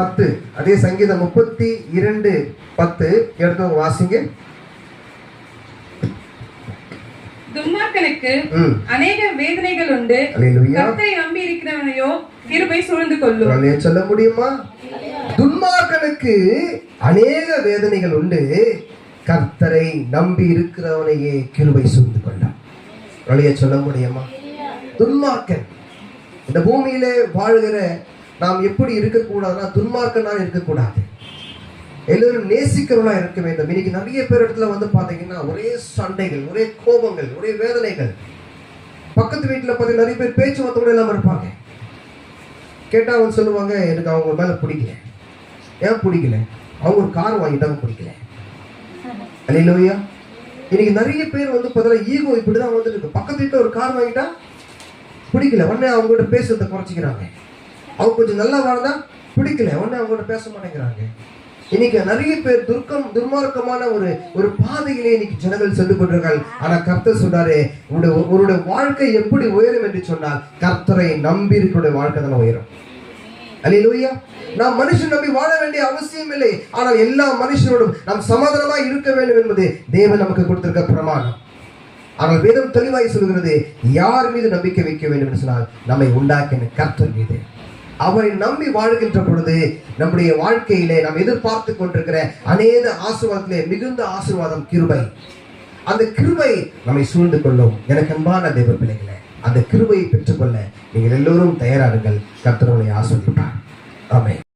பத்து. அதே சங்கீதம் முப்பத்தி இரண்டு பத்து. எடுத்து வாசிங்க. துன்மார்க்கனுக்கு அநேக வேதனைகள் உண்டு. கர்த்தரை நம்பி இருக்கிறவனையோ கிருபை சூழ்ந்து கொள்ளும் சொல்ல முடியுமா? துன்மார்க்கனுக்கு அநேக வேதனைகள் உண்டு. கர்த்தரை நம்பி இருக்கிறவனையே கிருபை சூழ்ந்து வழிய சொல்ல முடியுமா? துன்மார்க்கன் இந்த பூமியிலே வாழ்கிற நாம் எப்படி இருக்கக்கூடாதுன்னா துன்மார்க்கனா இருக்கக்கூடாது. எல்லோரும் நேசிக்கிறவனா இருக்க வேண்டும். இன்னைக்கு நிறைய பேர் இடத்துல வந்து பார்த்தீங்கன்னா ஒரே சண்டைகள் ஒரே கோபங்கள் ஒரே வேதனைகள். பக்கத்து வீட்டில் பார்த்தீங்கன்னா நிறைய பேர் பேச்சுவார்த்தை கூட இல்லாமல் இருப்பாங்க. கேட்டால் அவங்க சொல்லுவாங்க எனக்கு அவங்க மேலே பிடிக்கல. ஏன் பிடிக்கல? அவங்க ஒரு கார் வாங்கிட்டாங்க பிடிக்கல. அல்லையா இன்னைக்கு நிறைய பேர் வந்து பார்த்தீங்கன்னா ஈகோ இப்படிதான் வந்து இருக்கு. பக்கத்து வீட்டில் ஒரு கார் வாங்கிட்டா பிடிக்கல. உடனே அவங்ககிட்ட பேசுறதை குறைச்சிக்கிறாங்க. அவங்க கொஞ்சம் நல்லா வாழ்ந்தா பிடிக்கல. உடனே அவங்க பேச மாட்டேங்கிறாங்க. இன்னைக்கு நிறைய பேர் துர்க்கம் துர்மார்க்கமான ஒரு ஒரு பாதையிலே இன்னைக்கு ஜனங்கள் சென்று கொண்டிருக்காங்க ஆனா கர்த்தர் சொன்னாரு உங்களுடைய உங்களுடைய வாழ்க்கை எப்படி உயரும்? என்று சொன்னால் கர்த்தரை நம்பி இருக்கிற வாழ்க்கை தானே உயரும். அல்லேலூயா. நாம் மனுஷன் நம்பி வாழ வேண்டிய அவசியம் இல்லை. ஆனால் எல்லா மனுஷனோடும் நாம் சமாதானமா இருக்க வேண்டும் என்பது தேவன் நமக்கு கொடுத்திருக்க பிரமாணம். ஆனால் வேதம் தெளிவாய் சொல்கிறது யார் மீது நம்பிக்கை வைக்க வேண்டும்? என்று சொன்னால் நம்மை உண்டாக்கின கர்த்தர் மீது. அவரை நம்பி வாழ்கின்ற பொழுது நம்முடைய வாழ்க்கையிலே நாம் எதிர்பார்த்து கொண்டிருக்கிற அநேக ஆசீர்வாதத்திலே மிகுந்த ஆசீர்வாதம் கிருபை. அந்த கிருபை நம்மை சூழ்ந்து கொள்ளும். எனக்கு அன்பான தெய்வ பிள்ளைகளை அந்த கிருபையை பெற்றுக்கொள்ள நீங்கள் எல்லோரும் தயாராருங்கள் கத்திரவனை ஆசிரியப்பார் ஆஸ்வதிப்பார்